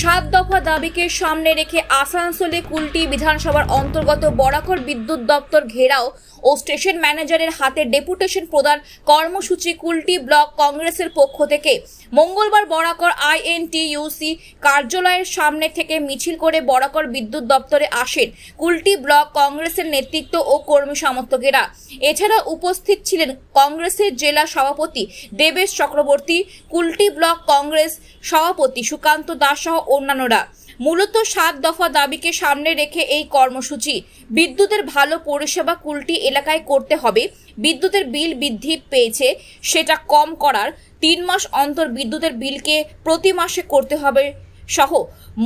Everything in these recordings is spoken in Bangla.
সাত দফা দাবিকে সামনে রেখে আসানসোলে কুলটি বিধানসভার অন্তর্গত বরাকর বিদ্যুৎ দপ্তর ঘেরাও ও স্টেশন ম্যানেজারের হাতে ডেপুটেশন প্রদান কর্মসূচি কুলটি ব্লক কংগ্রেসের পক্ষ থেকে। মঙ্গলবার বরাকর আইএনটিইউসি কার্যালয়ের সামনে থেকে মিছিল করে বরাকর বিদ্যুৎ দপ্তরে আসেন কুলটি ব্লক কংগ্রেসের নেতৃত্ব ও কর্মী সমর্থকেরা। এছাড়া উপস্থিত ছিলেন কংগ্রেসের জেলা সভাপতি দেবেশ চক্রবর্তী, কুলটি ব্লক কংগ্রেস সভাপতি সুকান্ত দাস সহ অন্যান্যরা। মূলত সাত দফা দাবিকে সামনে রেখে এই কর্মসূচি। বিদ্যুতের ভালো পরিষেবা কুলটি এলাকায় করতে হবে। বিদ্যুতের বিল বৃদ্ধি পেয়েছে, সেটা কম করার তিন মাস অন্তর বিদ্যুতের বিলকে প্রতি মাসে করতে হবে সহ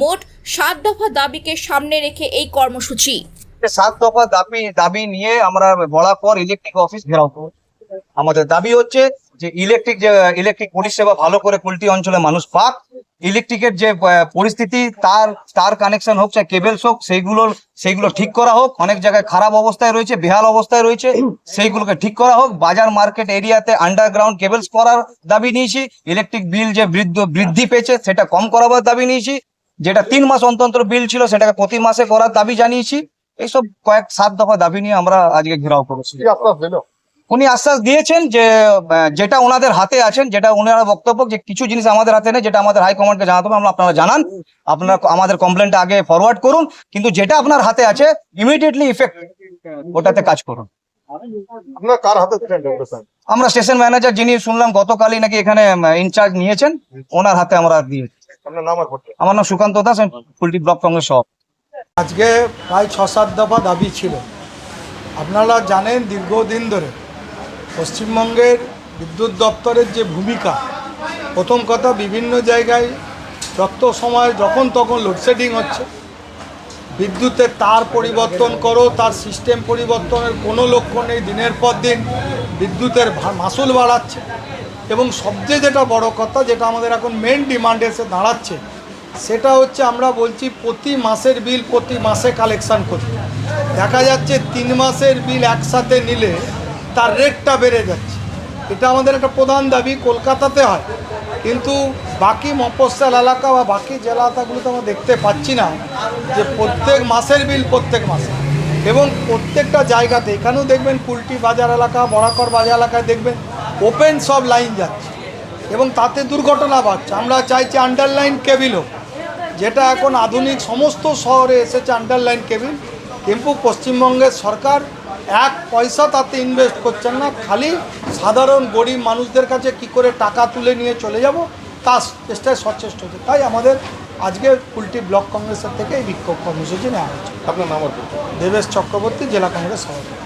মোট সাত দফা দাবিকে সামনে রেখে এই কর্মসূচি। সাত দফা দাবি দাবি নিয়ে আমরা বলার পর ইলেকট্রিক অফিস ঘেরাও করব। আমাদের দাবি হচ্ছে যে ইলেকট্রিক যে ইলেকট্রিক পরিষেবা ভালো করে কুলটি অঞ্চলে মানুষ পাক ইলেকট্রিকের যে পরিস্থিতি, তার তার কানেকশন হোক, চাই কেবেলস হোক সেইগুলোর সেইগুলো ঠিক করা হোক। অনেক জায়গায় খারাপ অবস্থায় রয়েছে, বেহাল অবস্থায় রয়েছে। সেইগুলোকে ঠিক করা হোক। বাজার মার্কেট এরিয়াতে আন্ডারগ্রাউন্ড কেবেলস করার দাবি নিয়েছি। ইলেকট্রিক বিল যে বৃদ্ধ, বৃদ্ধি পেয়েছে, সেটা কম করাবার দাবি নিয়েছি। যেটা তিন মাস অন্তর বিল ছিল, সেটাকে প্রতি মাসে করার দাবি জানিয়েছি। এইসব কয়েক, সাত দফা দাবি নিয়ে আমরা আজকে ঘেরাও করেছি। উনি আশ্বাস দিয়েছেন যে যেটা ওনাদের হাতে আছেন যেটা ওনারা বক্তব্য যে কিছু জিনিস আমাদের হাতে নেই যেটা আমাদের হাইকমান্ডকে জানাতে হবে আমরা আপনারা জানান। আপনারা আমাদের কমপ্লেনটা আগে ফরওয়ার্ড করুন। কিন্তু যেটা আপনার হাতে আছে ইমিডিয়েটলি ইফেক্ট ওটাতে কাজ করুন। আপনার কার হাতে ছিলেন ডেপুটেশন আমরা স্টেশন ম্যানেজার যিনি শুনলাম গতকালই নাকি এখানে ইনচার্জ নিয়েছেন ওনার হাতে আমরা দিয়ে আপনার নাম আর পড়তে আমার নাম সুকান্ত দাস ফুলটি ব্লক কংগ্রেস সভাপতি। আজকে প্রায় ছ সাত দফা দাবি ছিল। আপনারা জানেন দীর্ঘদিন ধরে পশ্চিমবঙ্গের বিদ্যুৎ দপ্তরের যে ভূমিকা, প্রথম কথা বিভিন্ন জায়গায় যত সময় যখন তখন লোডশেডিং হচ্ছে বিদ্যুতের তার পরিবর্তন করো, তার সিস্টেম পরিবর্তনের কোনো লক্ষ্য নেই, দিনের পর দিন বিদ্যুতের মাসুল বাড়াচ্ছে। এবং সবচেয়ে যেটা বড় কথা, যেটা আমাদের এখন মেন ডিমান্ড এসে দাঁড়াচ্ছে, সেটা হচ্ছে আমরা বলছি প্রতি মাসের বিল প্রতি মাসে কালেকশান করতে। দেখা যাচ্ছে তিন মাসের বিল একসাথে নিলে তার রেটটা বেড়ে যাচ্ছে। এটা আমাদের একটা প্রধান দাবি, কলকাতাতে হয়। কিন্তু বাকি মফস্বল এলাকা বা বাকি জেলা এলাকাগুলোতে আমরা দেখতে পাচ্ছি না যে প্রত্যেক মাসের বিল প্রত্যেক মাসে। এবং প্রত্যেকটা জায়গাতে, এখানেও দেখবেন কুলটি বাজার এলাকা, বরাকর বাজার এলাকায় দেখবেন ওপেন সব লাইন যাচ্ছে। এবং তাতে দুর্ঘটনা বাড়ছে। আমরা চাইছি আন্ডারলাইন কেবিল হোক, যেটা এখন আধুনিক সমস্ত শহরে এসেছে আন্ডারলাইন কেবিল কিন্তু পশ্চিমবঙ্গের সরকার এক পয়সা তাতে ইনভেস্ট করছেন না। খালি সাধারণ গরিব মানুষদের কাছে কি করে টাকা তুলে নিয়ে চলে যাব তা চেষ্টায় সচেষ্ট হচ্ছে। তাই আমাদের আজকে কুলটি ব্লক কংগ্রেসের থেকে এই বিক্ষোভ কর্মসূচি নেওয়া হয়েছে। আপনার নাম দেবেশ চক্রবর্তী জেলা কংগ্রেস সভাপতি।